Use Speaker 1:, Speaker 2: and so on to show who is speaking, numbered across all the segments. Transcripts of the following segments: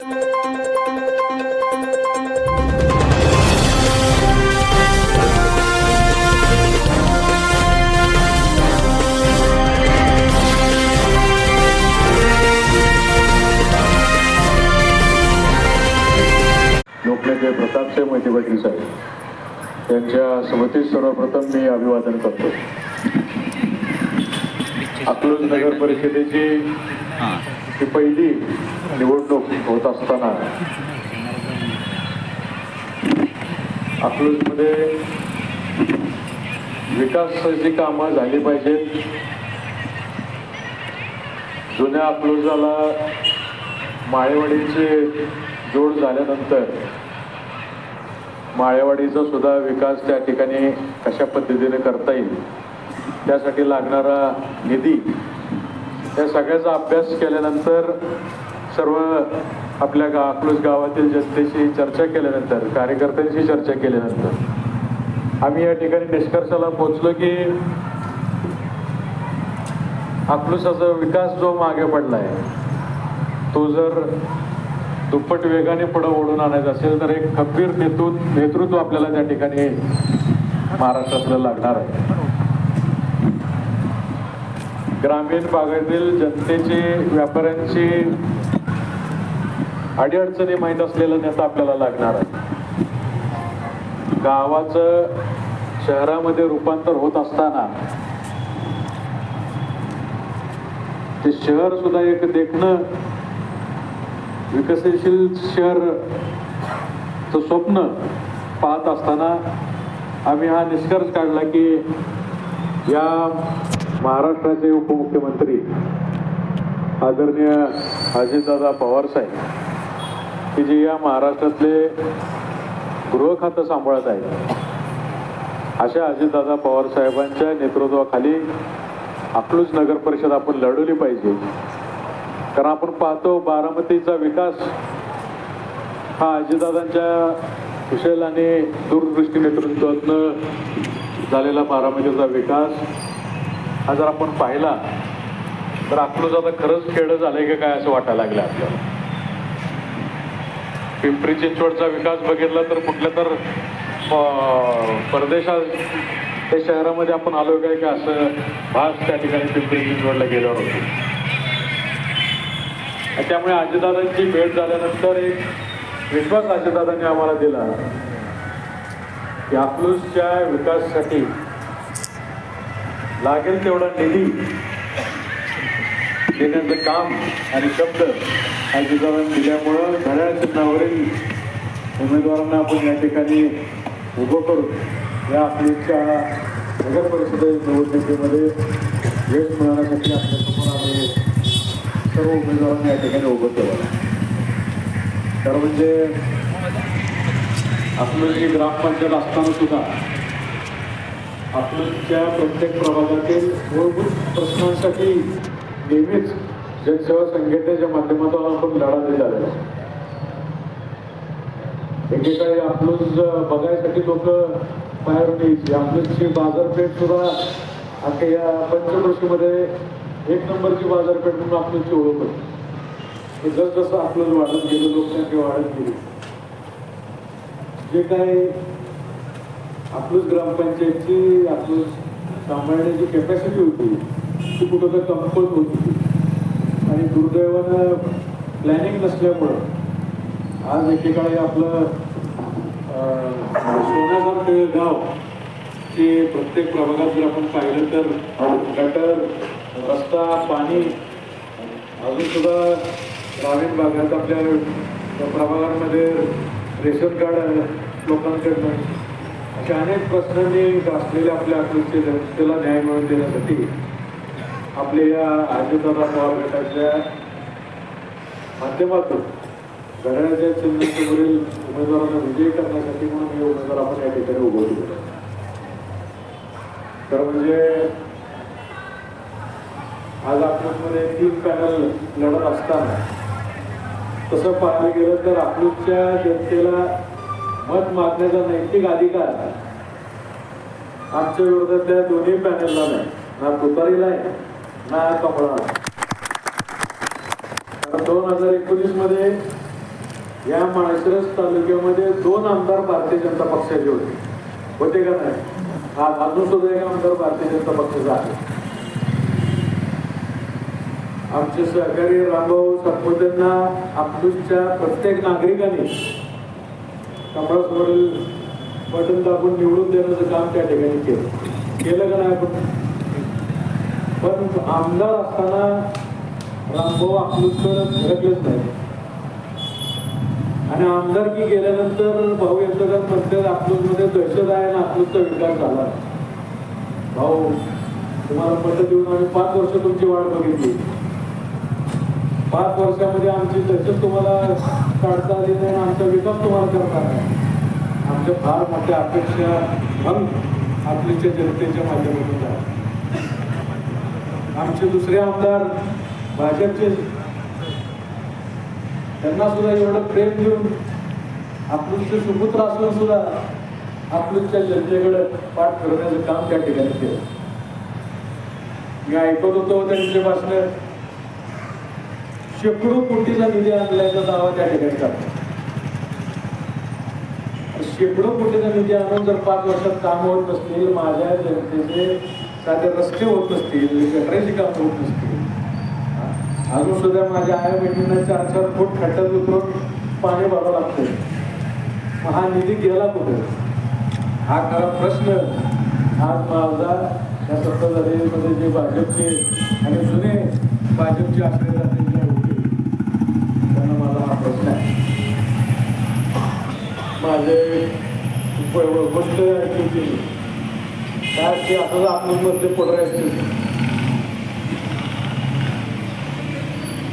Speaker 1: लोकनेते प्रतापसिंह मोहिते पाटील साहेब. यांच्या स्मृतीस सर्वप्रथम मी अभिवादन करतो. अकलूज नगर परिषदेची ही पहिली निवडणूक होत असताना अकलूजमध्ये विकासाची कामं झाली पाहिजेत. जुन्या अकलूजाला माळेवाडीचे जोड झाल्यानंतर माळेवाडीचा सुद्धा विकास त्या ठिकाणी कशा पद्धतीने करता येईल त्यासाठी लागणारा निधी या सगळ्याचा अभ्यास केल्यानंतर सर्व आपल्या गा अकलूज गावातील जनतेशी चर्चा केल्यानंतर कार्यकर्त्यांशी चर्चा केल्यानंतर आम्ही या ठिकाणी निष्कर्षाला पोहोचलो की अकलूसाचा विकास जो मागे पडला आहे तो जर दुप्पट वेगाने पुढं ओढून आणायचा असेल तर एक खबीर नेतृत्व नेतृत्व आपल्याला त्या ठिकाणी महाराष्ट्रातलं लागणार आहे. ग्रामीण भागातील जनतेची व्यापाऱ्यांची अडीअडचणी माहीत असलेला नेता आपल्याला लागणार आहे. गावाचं शहरामध्ये रूपांतर होत असताना ते शहर सुद्धा एक देखणं विकसनशील शहर स्वप्न पाहत असताना आम्ही हा निष्कर्ष काढला की या महाराष्ट्राचे उपमुख्यमंत्री आदरणीय अजितदादा पवार साहेब की जे या महाराष्ट्रातले गृह खातं सांभाळत आहेत अशा अजितदादा पवार साहेबांच्या नेतृत्वाखाली अकलूज नगर परिषद आपण लढवली पाहिजे. कारण आपण पाहतो बारामतीचा विकास हा अजितदादांच्या कुशल आणि दूरदृष्टी नेतृत्वातनं झालेला बारामतीचा विकास. हा जर आपण पाहिला तर अकलूज आता खरंच खेळ झालंय का काय असं वाटायला लागलं आपल्याला? पिंपरी चिंचवडचा विकास बघितला तर कुठल्या तर परदेशात त्या शहरामध्ये आपण आलो काय का असं भास त्या ठिकाणी पिंपरी चिंचवडला गेल्यावर होतो. त्यामुळे आजीदादांची भेट झाल्यानंतर एक विश्वास आजीदादांनी आम्हाला दिला की आपलूसच्या विकासासाठी लागेल तेवढा निधी. देण्याचं काम आणि शब्द अजितदादांनी दिल्यामुळं घड्याळ चिन्हावरील उमेदवारांना आपण या ठिकाणी उभं करून या अकलूजच्या नगर परिषद निवडणुकीमध्ये यश मिळवण्यासाठी आपल्यासमोर आम्ही सर्व उमेदवारांना या ठिकाणी उभं केलं. तर म्हणजे अकलूजची ग्रामपंचायत असताना सुद्धा आपल्या प्रत्येक प्रभागातील मूलभूत प्रश्नांसाठी नेहमीच जनसेवा संघटनेच्या माध्यमातून आपण लढा दिला झालेला आहे. एकेकाळी अकलूज बघायसाठी लोक बाहेर यायची अकलूजची बाजारपेठ सुद्धा आता या पंचकृषीमध्ये एक नंबरची बाजारपेठ म्हणून आपल्याची ओळख होती. जस जसं वाढत गेलं लोकसंख्या वाढत गेली. जे काही अकलूज ग्रामपंचायतची अकलूज सांभाळण्याची कॅपॅसिटी होती ती कुठं तर कमकुवत होती. आणि दुर्दैवानं प्लॅनिंग नसल्यामुळं आज एकेकाळी आपलं सोन्यासारखं गाव ते प्रत्येक प्रभागात जर आपण पाहिलं तर गटर रस्ता पाणी अजूनसुद्धा ग्रामीण भागात आपल्या प्रभागांमध्ये रेशन कार्ड लोकांकडनं अशा अनेक प्रश्नांनी असलेल्या आपल्या आकृतीच्या जनतेला न्याय मिळवून देण्यासाठी. आपल्या या अजितदादा पवार गटाच्या माध्यमातून घड्याळाच्या चिन्हावरील उमेदवारांना विजयी करण्यासाठी म्हणून हे उमेदवार आपण या ठिकाणी उभं होतो तर म्हणजे आज अकलूजमध्ये तीन पॅनल लढत असताना तसं पाहायला गेलं तर अकलूजच्या जनतेला मत मागण्याचा नैतिक अधिकार आमच्या विरोधातल्या दोन्ही पॅनलला नाही. ना तुतारीला आहे ना कमळाला. कारण दोन हजार एकोणीसमध्ये या माळशिरस तालुक्यामध्ये दोन आमदार भारतीय जनता पक्षाचे होते. होते का नाही? हा अजून सुद्धा एक आमदार भारतीय जनता पक्षाचा आहे. आमचे सहकारी रामभाऊ सातपुतेंना आपल्या प्रत्येक नागरिकाने कमळासमोरील बटन दाबून निवडून देण्याचं काम त्या ठिकाणी केलं. केलं का नाही आपण? पण आमदार असताना रामभाऊ अकलूजकर धडकलेच नाही आणि आमदारकी गेल्यानंतर भाऊ यंत्रकात म्हणतात आपलूसमध्ये दहशत आहे आणि आपलूसचा विकास झाला भाऊ तुम्हाला मतं देऊन आम्ही पाच वर्ष तुमची वाट बघितली. पाच वर्षामध्ये आमची दहशत तुम्हाला काढता आली नाही आमचा विकास तुम्हाला करता नाही. आमच्या फार मोठ्या अपेक्षा मग आपलीच्या जनतेच्या माध्यमातून आमचे दुसरे आमदार भाजपचे. त्यांना सुद्धा एवढं प्रेम देऊन अकलूजचे सुपुत्र असून सुद्धा अकलूजच्या जनतेकडे पाठ करण्याचं काम त्या ठिकाणी केलं. मी ऐकत होतो त्यांचे भाषण शेकडो कोटीचा निधी आणल्याचा दावा त्या ठिकाणी करतात शेकडो कोटीचा निधी आणून जर पाच वर्षात काम होत नसतील माझ्या जनतेचे साधे रस्ते होत नसतील गटराची कामं होत नसतील. अजून सुद्धा माझ्या आया बहिणींना चार चार फूट खड्ड्यात उतरून पाणी भरावं लागतं मग हा निधी गेला कुठे? हा खरा प्रश्न. आज माझा या सत्ताधारीमध्ये जे भाजपचे आणि जुने भाजपचे आकडे जाते माझे गोष्ट ऐकली काय ते आता आपण पडले असतील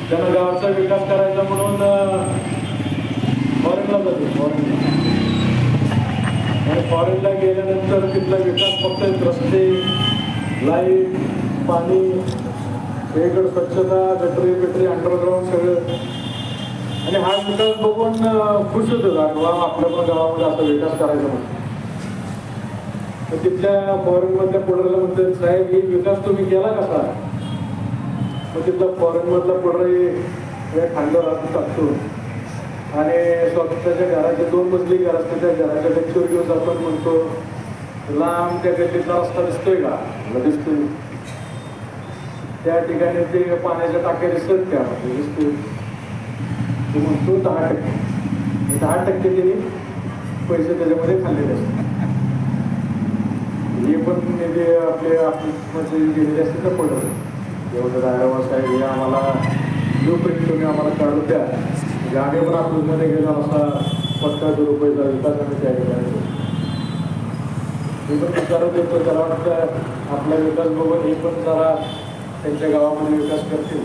Speaker 1: त्यांना गावाचा विकास करायचा म्हणून फॉरेनला जातो फॉरेनला आणि फॉरेनला गेल्यानंतर तिथला विकास फक्त रस्ते लाइट पाणी वेगळं स्वच्छता गटरी बिटरी अंडरग्राऊंड सगळं आणि हा विकास बघून खुश होतो वा आपल्या पण गावामध्ये असा विकास करायचा म्हणतो तर तिथल्या फॉरेनमधल्या पोडरला म्हणतात साहेब हे विकास तुम्ही केला कसा मग तिथला फॉरेनमधला पुढारी या खांद्यावर हात टाकतो आणि स्वतःच्या घराच्या दोन मजली घर असते त्या घराच्या गच्चीवर घेऊन जातो म्हणतो लांब त्या गल्लीतला रस्ता दिसतोय का? दिसतोय. त्या ठिकाणी ते पाण्याच्या टाक्या दिसतात त्या दिसतोय. तो म्हणतो दहा टक्के. दहा टक्के त्यांनी पैसे त्याच्यामध्ये खाल्लेले असतात. हे पण निधी आपले आपले गेलेले असते तर पडत एवढं रायरावा साहेब हे आम्हाला प्रिंट तुम्ही आम्हाला काढून द्या. म्हणजे आम्ही पण आपल्यामध्ये गेलो असा पत्ता रुपयाचा विकास आम्ही त्या ठिकाणी करू. मी पण विचारू देतो त्याला वाटतं आपला विकास बघून हे पण जरा त्यांच्या गावामध्ये विकास करतील.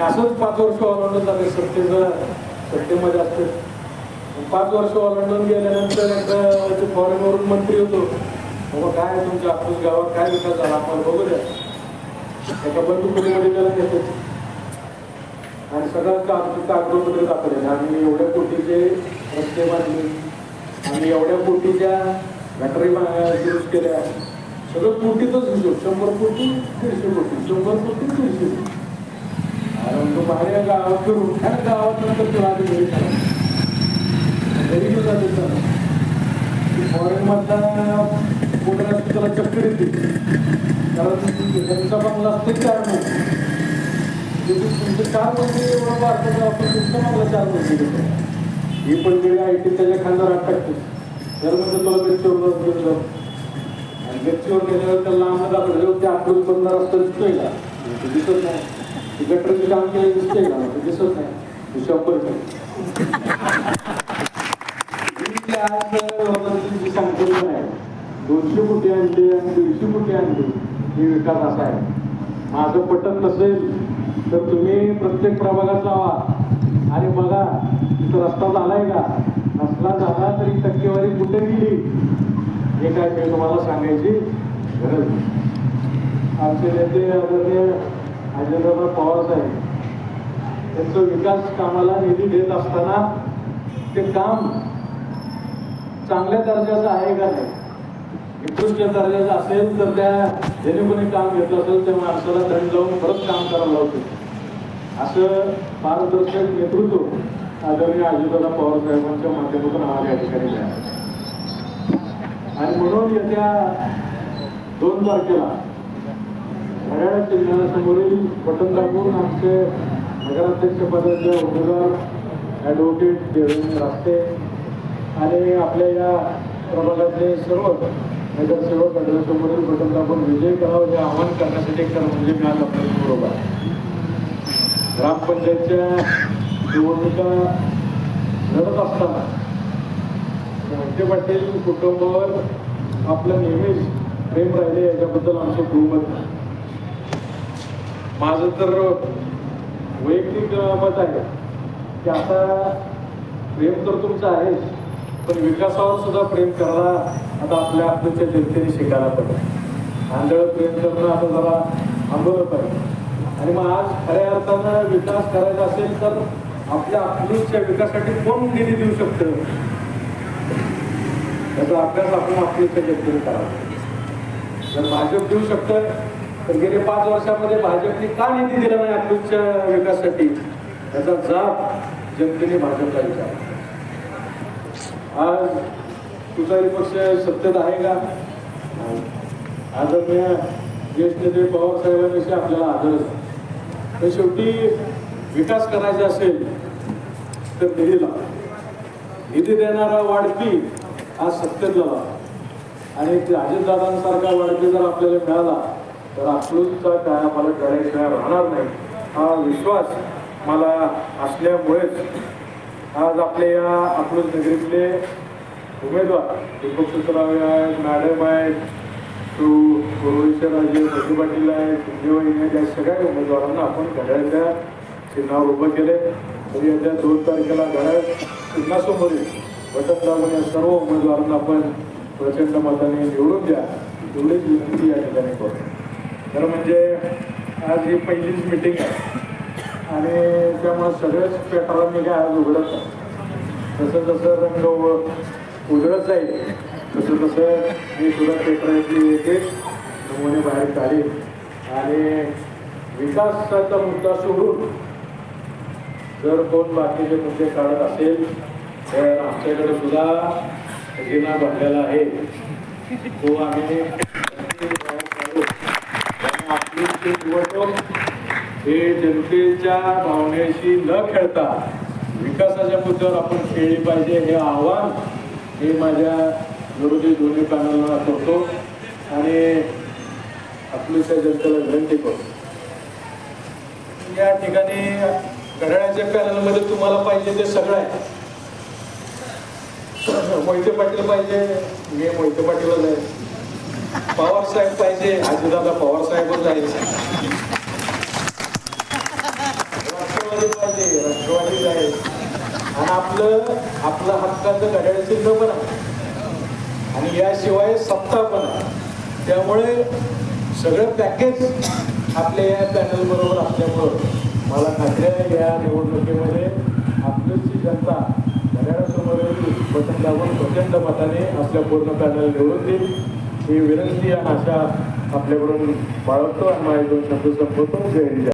Speaker 1: असंच पाच वर्ष ओलांडून जाते सत्तेचं सत्तेमध्ये असते. पाच वर्ष ओलांडून गेल्यानंतर एकदा फॉरेनवरून मंत्री होतो. बाबा काय तुमच्या आपूस गावात काय विकास झाला? आपण बघू द्या एका बंदुकीमध्ये त्याला घेतो. आणि सगळं कागद कागदोपत्र दाखवले. आणि एवढ्या कोटीचे रस्ते बांधले आणि एवढ्या कोटीच्या गटरी दुरुस्त केल्या सगळं कोटीतच हिशोब शंभर कोटी दीडशे कोटी शंभर कोटी दीडशे कोटी तो बाहेर गावात करून ह्या गावात नंतर तुला आधी घरी करा घरी घेऊन जाते त्याला चक्कर येते. कारण त्यांचा बंगला असते चार महिने चार महिने एवढं भारताचं आपण तुमचा मला चार महिने घेतो ही पण गेली आय टी त्याच्या खांद्यावर हात तर जर म्हणजे तुला गच्चीवर घेऊन आणि गच्चीवर गेल्यावर त्याला लांब दाखवलं ते आठवड बंद रस्ता दिसतोय का? दिसत नाही. गटरचं काम केलं दिसते का ते दिसत नाही शंभर टक्के मी दोनशे कोटी आणले आणि दीडशे कोटी आणले हे विकास असा आहे माझं पटत नसेल तर तुम्ही प्रत्येक प्रभागात जावा आणि बघा तिथं रस्ता झालाय का नसला झाला तरी टक्केवारी कुठे गेली हे काय मी तुम्हाला सांगायची गरज आमचे नेते आदरणीय अजितदादा पवार साहेब त्यांचं विकास कामाला निधी देत असताना ते काम चांगल्या दर्जाचं आहे का नाही? उत्कृष्ट दर्जाचं असेल तर त्या ज्याने कोणी काम घेतलं असेल त्या माणसाला दंड जाऊन परत काम करायला होते असं पारदर्शक नेतृत्व आदरणीय अजितदादा पवार साहेबांच्या माध्यमातून आम्हाला या ठिकाणी मिळाला आणि म्हणून येत्या दोन तारखेला घड्याळ चिन्हासमोरील बटन दाबून आमचे नगराध्यक्ष पदाचे उमेदवार ॲडव्होकेट देवेंद्र रास्ते आणि आपल्या या प्रभागातले सर्व नगरसेवक घड्याळासमोरील बटन दाबून विजय करावं हे आवाहन करण्यासाठी खरं म्हणजे मी आज आपल्याबरोबर आहे ग्रामपंचायतच्या निवडणुका लढत असताना मोहिते पाटील कुटुंबावर आपलं नेहमीच प्रेम राहिले याच्याबद्दल आमचं बहुमत नाही. माझं तर वैयक्तिक मत आहे की आता प्रेम तर तुमचं आहेच पण विकासावर सुद्धा प्रेम करणं आता आपल्या आपल्याच्या जनतेने शिकायला पाहिजे आंधळ प्रेम करणं आता जरा थांबवलं पाहिजे आणि मग आज खऱ्या अर्थानं विकास करायचा असेल तर आपल्या आपलीच्या विकासासाठी कोण निधी देऊ शकतं? त्याचा अभ्यास आपण आपलीच्या जनतेने करावा. जर भाजप देऊ शकतं तर गेले पाच वर्षामध्ये भाजपने का निधी दिला नाही अकलूजच्या विकासासाठी? त्याचा जाब जनतेने भाजपला विचार आज तुझाही पक्ष सत्तेत आहे का? आदरणीय ज्येष्ठ नेते पवार साहेबांविषयी आपल्याला आदर तर शेवटी विकास करायचा असेल तर निधीला. निधी देणारा वाढपी आज सत्तेत लावा. आणि ते वाढपी जर आपल्याला मिळाला तर अकलूजचा काय मला गळ्याशिवाय राहणार नाही. हा विश्वास मला असल्यामुळेच आज आपल्या या अकलूज नगरीतले उमेदवार दीपक सुतराव आहेत मॅडम आहेत तू राजे मोठी पाटील आहे संजीवनी आहेत या सगळ्या उमेदवारांना आपण घड्याळच्या चिन्हावर उभं केले तरी येत्या दोन तारखेला घड्याळ चिन्हासमोरील येईल. दाबून या सर्व उमेदवारांना आपण प्रचंड मताने निवडून द्या. एवढीच विनंती या ठिकाणी करतो खरं म्हणजे आज ही पहिलीच मिटिंग आहे. आणि त्यामुळे सगळेच मी काय आज उघडत नाही जसं जसं रंग उघडत जाईल तसं तसं मी सुद्धा पेटराची येते नमुने बाहेर काढीन. आणि विकासाचा मुद्दा सोडून जर कोण बाकीचे मुद्दे काढत असेल तर आमच्याकडे सुद्धा जिना भरलेला आहे. तो आम्ही आपली निवडणूक हे जनतेच्या भावनेशी न खेळता विकासाच्या मुद्द्यावर आपण खेळली पाहिजे हे आव्हान हे माझ्या विरोधी दोन्ही पॅनलला करतो. आणि आपल्या जनतेला विनंती करतो. या ठिकाणी घड्याळ्याच्या पॅनलमध्ये तुम्हाला पाहिजे ते सगळं आहे. मोहिते पाटील पाहिजे मी मोहिते पाटीलच आहे. पवार साहेब पाहिजे अजितदादा पवार साहेबच आहे. राष्ट्रवादी पाहिजे राष्ट्रवादीच आहे. आणि आपलं आपलं हक्काचं घड्याळ चिन्ह पण आहे. आणि याशिवाय सत्ता पण आहे. त्यामुळे सगळं पॅकेज आपल्या या पॅनल बरोबर असल्यामुळं मला खात्री आहे या निवडणुकीमध्ये आपलीची जनता घड्याळासमोर बटन दाबून प्रचंड मताने आपल्या पूर्ण पॅनल निवडून देईल. ही विनंती आणि आशा आपल्याकडून बाळगतो आणि माझे दोन शब्द संपवतो. जय